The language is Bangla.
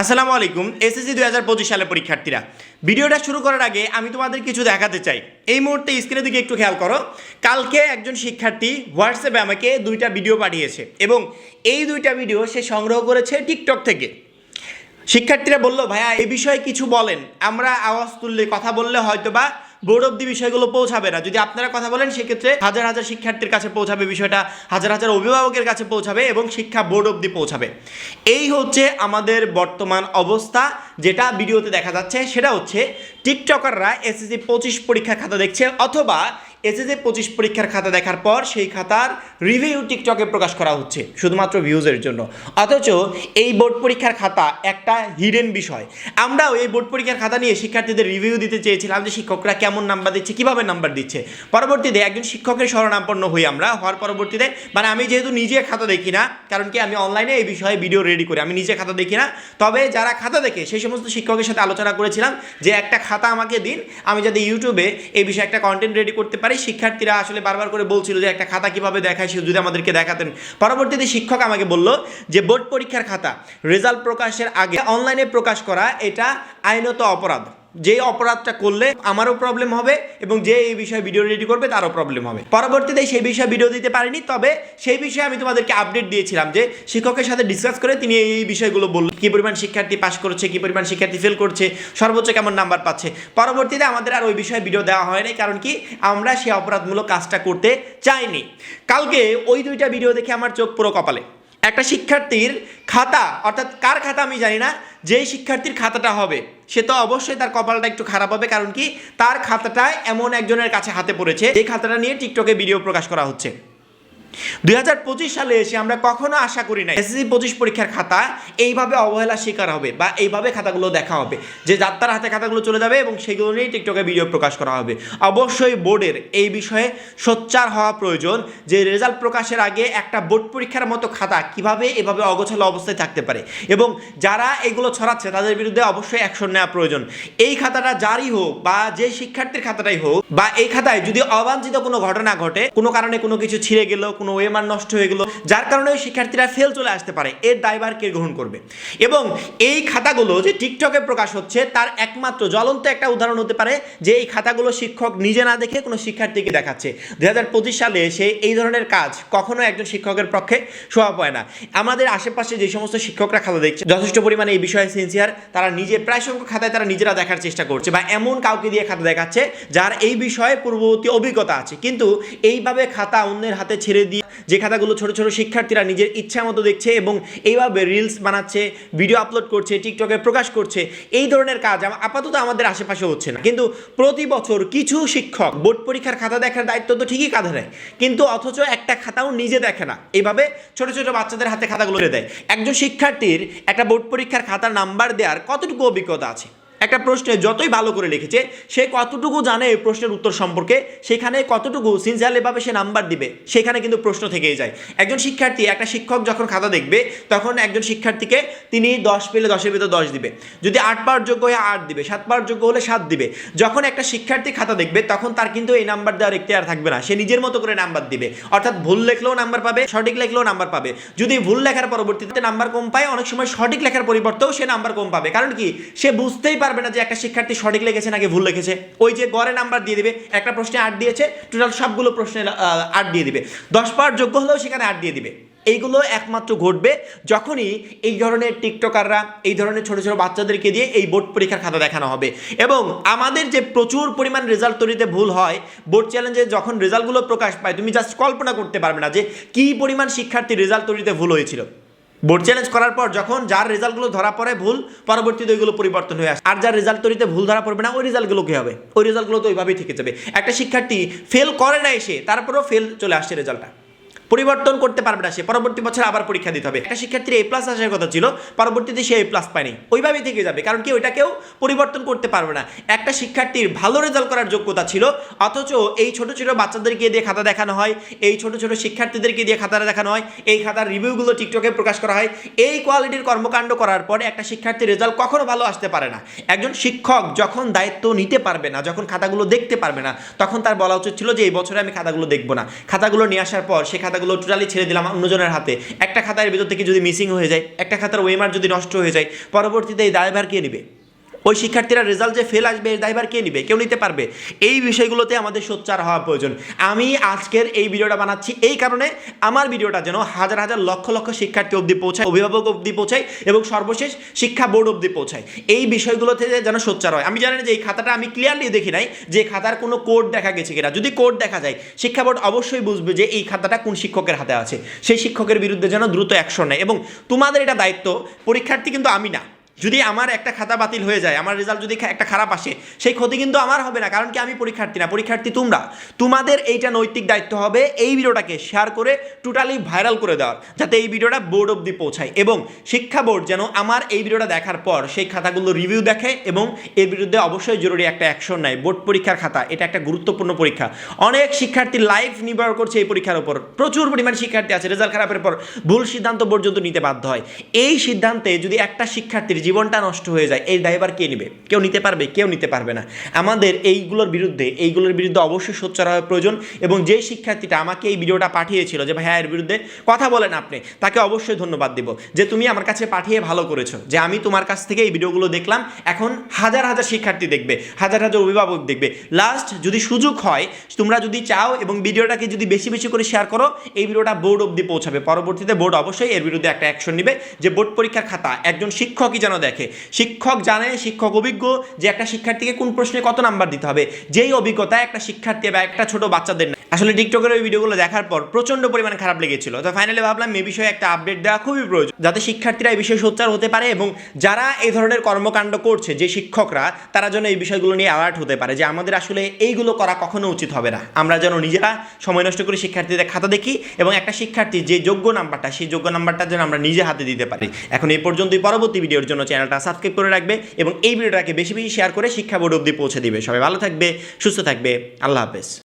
আসসালামু আলাইকুম, এসএসসি দুই হাজার পঁচিশ সালের পরীক্ষার্থীরা। ভিডিওটা শুরু করার আগে আমি তোমাদের কিছু দেখাতে চাই। এই মুহূর্তে স্ক্রিনের দিকে একটু খেয়াল করো। কালকে একজন শিক্ষার্থী হোয়াটসঅ্যাপে আমাকে দুইটা ভিডিও পাঠিয়েছে এবং এই দুইটা ভিডিও সে সংগ্রহ করেছে টিকটক থেকে। শিক্ষার্থীরা বলল, ভাইয়া এই বিষয়ে কিছু বলেন। আমরা আওয়াজ তুললে কথা বললে হয়তো বা বোর্ড অব্দি বিষয়গুলো পৌঁছাবে না। যদি আপনারা কথা বলেন, সেক্ষেত্রে হাজার হাজার শিক্ষার্থীর কাছে পৌঁছাবে বিষয়টা, হাজার হাজার অভিভাবকের কাছে পৌঁছাবে এবং শিক্ষা বোর্ড অব্দি পৌঁছাবে। এই হচ্ছে আমাদের বর্তমান অবস্থা, যেটা ভিডিওতে দেখা যাচ্ছে। সেটা হচ্ছে টিকটকাররা এসএসসি পঁচিশ পরীক্ষা খাতা দেখছে অথবা এসএসসি পঁচিশ পরীক্ষার খাতা দেখার পর সেই খাতার রিভিউ টিকটকে প্রকাশ করা হচ্ছে, শুধুমাত্র ভিউজের জন্য। অথচ এই বোর্ড পরীক্ষার খাতা একটা হিডেন বিষয়। আমরাও এই বোর্ড পরীক্ষার খাতা নিয়ে শিক্ষার্থীদের রিভিউ দিতে চেয়েছিলাম যে শিক্ষকরা কেমন নাম্বার দিচ্ছে, কীভাবে নাম্বার দিচ্ছে। পরবর্তীতে একজন শিক্ষকের শরণাপন্ন হই আমরা, হওয়ার পরবর্তীতে মানে আমি যেহেতু নিজে খাতা দেখি না, কারণ কি আমি অনলাইনে এই বিষয়ে ভিডিও রেডি করি, আমি নিজে খাতা দেখি না। তবে যারা খাতা দেখে, সেই সমস্ত শিক্ষকের সাথে আলোচনা করেছিলাম যে একটা খাতা আমাকে দিন, আমি যাতে ইউটিউবে এই বিষয়ে একটা কন্টেন্ট রেডি করতে পারি শিক্ষার্থীরা আসলে বারবার করে বলছিল যে একটা খাতা কীভাবে দেখায় সে যদি আমাদেরকে দেখাতেন। পরবর্তীতে শিক্ষক আমাকে বলল যে, বোর্ড পরীক্ষার খাতা, রেজাল্ট প্রকাশের আগে অনলাইনে প্রকাশ করা এটা আইনত অপরাধ। যে অপরাধটা করলে আমারও প্রবলেম হবে এবং যে এই বিষয়ে ভিডিও রেডি করবে তারও প্রবলেম হবে। পরবর্তীতে সেই বিষয়ে ভিডিও দিতে পারিনি, তবে সেই বিষয়ে আমি তোমাদেরকে আপডেট দিয়েছিলাম যে শিক্ষকের সাথে ডিসকাস করে তিনি এই বিষয়গুলো বলল কী পরিমাণ শিক্ষার্থী পাশ করছে, কী পরিমাণ শিক্ষার্থী ফেল করছে, সর্বোচ্চ কেমন নাম্বার পাচ্ছে। পরবর্তীতে আমাদের আর ওই বিষয়ে ভিডিও দেওয়া হয়নি কারণ কি আমরা সেই অপরাধমূলক কাজটা করতে চাইনি। কালকে ওই দুইটা ভিডিও দেখে আমার চোখ পুরো কপালে। একটা শিক্ষার্থীর খাতা, অর্থাৎ কার খাতা আমি জানি না, যেই শিক্ষার্থীর খাতাটা হবে, সে তো অবশ্যই তার কপালটা একটু খারাপ হবে, কারণ কি তার খাতাটা এমন একজনের কাছে হাতে পড়েছে এই খাতাটা নিয়ে টিকটকে ভিডিও প্রকাশ করা হচ্ছে। দুই হাজার পঁচিশ সালে এসে আমরা কখনো আশা করি না এসএসসি পঁচিশ পরীক্ষার খাতা এইভাবে অবহেলা শিকার হবে বা এইভাবে খাতাগুলো দেখা হবে, যে যাত্রার হাতে খাতাগুলো চলে যাবে এবং সেগুলো নিয়েই টিকটকে ভিডিও প্রকাশ করা হবে। অবশ্যই বোর্ডের এই বিষয়ে সোচ্চার হওয়া প্রয়োজন যে রেজাল্ট প্রকাশের আগে একটা বোর্ড পরীক্ষার মতো খাতা কীভাবে এভাবে অগোছালো অবস্থায় থাকতে পারে এবং যারা এগুলো ছড়াচ্ছে তাদের বিরুদ্ধে অবশ্যই অ্যাকশন নেওয়া প্রয়োজন। এই খাতাটা যারই হোক বা যে শিক্ষার্থীর খাতাটাই হোক বা এই খাতায় যদি অবাঞ্ছিত কোনো ঘটনা ঘটে, কোনো কারণে কোনো কিছু ছিঁড়ে গেল, কোনো ওয়েমার নষ্ট হয়ে গেল, যার কারণে ওই শিক্ষার্থীরা ফেল চলে আসতে পারে। এর দায়ভার কে গ্রহণ করবে? এবং এই খাতাগুলো যে টিকটকে প্রকাশ হচ্ছে, তার একমাত্র জ্বলন্ত একটা উদাহরণ হতে পারে যে এই খাতাগুলো শিক্ষক নিজে না দেখে কোনো শিক্ষার্থীকে দেখাচ্ছে। দুই হাজার পঁচিশ সালে সে এই ধরনের কাজ কখনো একজন শিক্ষকের পক্ষে শোভা পায় না। আমাদের আশেপাশে যে সমস্ত শিক্ষকরা খাতা দেখছে, যথেষ্ট পরিমাণে এই বিষয়ে সিনসিয়ার তারা নিজে, প্রায় সংখ্যক খাতায় তারা নিজেরা দেখার চেষ্টা করছে বা এমন কাউকে দিয়ে খাতা দেখাচ্ছে যার এই বিষয়ে পূর্ববর্তী অভিজ্ঞতা আছে। কিন্তু এইভাবে খাতা অন্যের হাতে ছেড়ে দিয়ে যে খাতাগুলো ছোট ছোট শিক্ষার্থীরা নিজের ইচ্ছা মতো দেখছে এবং এইভাবে রিলস বানাচ্ছে ভিডিও আপলোড করছে টিকটকে প্রকাশ করছে, এই ধরনের কাজ আপাতত আমাদের আশেপাশে হচ্ছে না। কিন্তু প্রতি বছর কিছু শিক্ষক বোর্ড পরীক্ষার খাতা দেখার দায়িত্ব তো ঠিকই কাঁধে নেয়। কিন্তু অথচ একটা খাতাও নিজে দেখে না। এইভাবে ছোট ছোট বাচ্চাদের হাতে খাতাগুলো দিয়ে দেয়। একজন শিক্ষার্থীর একটা বোর্ড পরীক্ষার খাতার নাম্বার দেওয়ার কতটুকু অভিজ্ঞতা আছে? একটা প্রশ্নে যতই ভালো করে লিখেছে, সে কতটুকু জানে এই প্রশ্নের উত্তর সম্পর্কে, সেখানে কতটুকু সিনসিয়ারলিভাবে সে নাম্বার দিবে, সেখানে কিন্তু প্রশ্ন থেকেই যায়। একজন শিক্ষার্থী, একটা শিক্ষক যখন খাতা দেখবে, তখন একজন শিক্ষার্থীকে তিনি দশ পেলে দশের ভিতর দশ দিবে। যদি আট পাওয়ার যোগ্য হয়ে আট দিবে, সাত পাওয়ার যোগ্য হলে সাত দিবে। যখন একটা শিক্ষার্থী খাতা দেখবে, তখন তার কিন্তু এই নাম্বার দেওয়ার আর থাকবে না। সে নিজের মতো করে নাম্বার দিবে। অর্থাৎ ভুল লেখলেও নাম্বার পাবে, সঠিক লেখলেও নাম্বার পাবে। যদি ভুল লেখার পরবর্তীতে নাম্বার কম পায়, অনেক সময় সঠিক লেখার পরিবর্তেও সে নাম্বার কম পাবে। কারণ কি? সে বুঝতেই পারবে না যে একটা শিক্ষার্থী সঠিক লিখেছে নাকি ভুল লিখেছে। ওই যে গড়ে নাম্বার দিয়ে দিবে, একটা প্রশ্নে আট দিয়েছে টোটাল সবগুলো প্রশ্নে আট দিয়ে দিবে। দশ পাওয়ার যোগ্য হলেও সেখানে আট দিয়ে দিবে। এইগুলো একমাত্র ঘটবে যখনই এই ধরনের টিকটকাররা, এই ধরনের ছোট ছোট বাচ্চাদেরকে দিয়ে এই বোর্ড পরীক্ষার খাতা দেখানো হবে। এবং আমাদের যে প্রচুর পরিমাণ রেজাল্ট তৈরিতে ভুল হয়, বোর্ড চ্যালেঞ্জে যখন রেজাল্টগুলো প্রকাশ পায়, তুমি জাস্ট কল্পনা করতে পারবে না যে কী পরিমাণ শিক্ষার্থী রেজাল্ট তৈরিতে ভুল হয়েছিল। বোর্ড চ্যালেঞ্জ করার পর যখন যার রেজাল্টগুলো ধরা পড়ে ভুল, পরবর্তীতে ওইগুলো পরিবর্তন হয়ে আসে। আর যার রেজাল্ট তৈরিতে ভুল ধরা পড়বে না, ওই রেজাল্টগুলো কী হবে? ওই রেজাল্টগুলো তো ওইভাবেই থেকে যাবে। একটা শিক্ষার্থী ফেল করে না এসে, তারপরেও ফেল চলে আসছে রেজাল্টটা পরিবর্তন করতে পারবে না সে। পরবর্তী বছর আবার পরীক্ষা দিতে হবে। একটা শিক্ষার্থীর এ প্লাস আসার কথা ছিল, পরবর্তীতে সে এ প্লাস পায়নি। ওইভাবেই থেকে যাবে, কারণ কি ওইটাকেও পরিবর্তন করতে পারবে না। একটা শিক্ষার্থীর ভালো রেজাল্ট করার যোগ্যতা ছিল, অথচ এই ছোট ছোট বাচ্চাদেরকে দিয়ে খাতা দেখানো হয়, এই ছোট ছোট শিক্ষার্থীদেরকে দিয়ে খাতা দেখানো হয়, এই খাতার রিভিউগুলো টিকটকে প্রকাশ করা হয়, এই কোয়ালিটির কর্মকাণ্ড করার পরে একটা শিক্ষার্থীর রেজাল্ট কখনো ভালো আসতে পারে না। একজন শিক্ষক যখন দায়িত্ব নিতে পারবে না, যখন খাতাগুলো দেখতে পারবে না, তখন তার বলা উচিত ছিল যে, এই বছরে আমি খাতাগুলো দেখব না। খাতাগুলো নিয়ে আসার পর সে খাতা খাতাগুলো টোটালি ছেড়ে দিলাম অন্যজনের হাতে। একটা খাতার ভিতর থেকে যদি মিসিং হয়ে যায়, একটা খাতার ওয়েমার যদি নষ্ট হয়ে যায়, পরবর্তীতে এই দায়ভার কে নেবে? ওই শিক্ষার্থীরা রেজাল্ট যে ফেল আসবে, এর দায়ভার কে নিবে? কেউ নিতে পারবে। এই বিষয়গুলোতে আমাদের সোচ্চার হওয়া প্রয়োজন। আমি আজকের এই ভিডিওটা বানাচ্ছি এই কারণে আমার ভিডিওটা যেন হাজার হাজার লক্ষ লক্ষ শিক্ষার্থী অবধি পৌঁছায়, অভিভাবক অবধি পৌঁছায় এবং সর্বশেষ শিক্ষা বোর্ড অবধি পৌঁছায়। এই বিষয়গুলোতে যেন সোচ্চার হয়। আমি জানি যে এই খাতাটা আমি ক্লিয়ারলি দেখি নাই যে খাতার কোনো কোড দেখা গেছে কিনা। যদি কোড দেখা যায়, শিক্ষা বোর্ড অবশ্যই বুঝবে যে এই খাতাটা কোন শিক্ষকের হাতে আছে। সেই শিক্ষকের বিরুদ্ধে যেন দ্রুত অ্যাকশন নেয়। এবং তোমাদের এটা দায়িত্ব, পরীক্ষার্থী কিন্তু আমি না। যদি আমার একটা খাতা বাতিল হয়ে যায়, আমার রেজাল্ট যদি একটা খারাপ আসে, সেই ক্ষতি কিন্তু আমার হবে না, কারণ কি আমি পরীক্ষার্থী না, পরীক্ষার্থী তোমরা। তোমাদের এইটা নৈতিক দায়িত্ব হবে এই ভিডিওটাকে শেয়ার করে টোটালি ভাইরাল করে দেওয়ার, যাতে এই ভিডিওটা বোর্ড অবধি পৌঁছায় এবং শিক্ষা বোর্ড যেন আমার এই ভিডিওটা দেখার পর সেই খাতাগুলো রিভিউ দেখে এবং এর বিরুদ্ধে অবশ্যই জরুরি একটা অ্যাকশন নেয় বোর্ড পরীক্ষার খাতা, এটা একটা গুরুত্বপূর্ণ পরীক্ষা। অনেক শিক্ষার্থী লাইফ নির্ভর করছে এই পরীক্ষার উপর, প্রচুর পরিমাণ শিক্ষার্থী আছে রেজাল্ট খারাপের পর ভুল সিদ্ধান্ত পর্যন্ত নিতে বাধ্য হয়। এই সিদ্ধান্তে যদি একটা শিক্ষার্থীর জীবনটা নষ্ট হয়ে যায়, এই দায়ভার কে নেবে? কেউ নিতে পারবে, কেউ নিতে পারবে না। আমাদের এইগুলোর বিরুদ্ধে এইগুলোর বিরুদ্ধে অবশ্যই সোচ্চার হওয়া প্রয়োজন এবং যে শিক্ষার্থীটা আমাকে এই ভিডিওটা পাঠিয়েছিল যে, ভাইয়া, এর বিরুদ্ধে কথা বলেন আপনি তাকে অবশ্যই ধন্যবাদ দিব যে, তুমি আমার কাছে পাঠিয়ে ভালো করেছ, যে, আমি তোমার কাছ থেকে এই ভিডিওগুলো দেখলাম, এখন হাজার হাজার শিক্ষার্থী দেখবে, হাজার হাজার অভিভাবক দেখবে। লাস্ট যদি সুযোগ হয়, তোমরা যদি চাও এবং ভিডিওটাকে যদি বেশি বেশি করে শেয়ার করো, এই ভিডিওটা বোর্ড অবধি পৌঁছাবে। পরবর্তীতে বোর্ড অবশ্যই এর বিরুদ্ধে একটা অ্যাকশন নেবে, যে বোর্ড পরীক্ষার খাতা, একজন শিক্ষকই যেন দেখে শিক্ষক জানে, শিক্ষক অভিজ্ঞ যে একটা শিক্ষার্থীকে কোন প্রশ্নে কত নাম্বার দিতে হবে যেই অভিজ্ঞতা একটা শিক্ষার্থী বা একটা ছোট বাচ্চাদের। আসলে টিকটকের ওই ভিডিওগুলো দেখার পর প্রচণ্ড পরিমাণে খারাপ লেগেছিল। তো ফাইনালি ভাবলাম এ বিষয়ে একটা আপডেট দেওয়া খুবই প্রয়োজন। যাতে শিক্ষার্থীরা এই বিষয়ে সোচ্চার হতে পারে এবং যারা এই ধরনের কর্মকাণ্ড করছে, যে শিক্ষকরা, তারা যেন এই বিষয়গুলো নিয়ে অ্যালার্ট হতে পারে যে আমাদের আসলে এইগুলো করা কখনো উচিত হবে না। আমরা যেন নিজেরা সময় নষ্ট করে শিক্ষার্থীদের খাতা দেখি এবং একটা শিক্ষার্থী যে যোগ্য নাম্বারটা, সেই যোগ্য নাম্বারটা যেন আমরা নিজে হাতে দিতে পারি। এখন এই পর্যন্তই। পরবর্তী ভিডিওর জন্য চ্যানেলটা সাবস্ক্রাইব করে রাখবে এবং এই ভিডিওটাকে বেশি বেশি শেয়ার করে শিক্ষা বোর্ড অবধি পৌঁছে দিবে। সবাই ভালো থাকবে, সুস্থ থাকবে। আল্লাহ হাফেজ।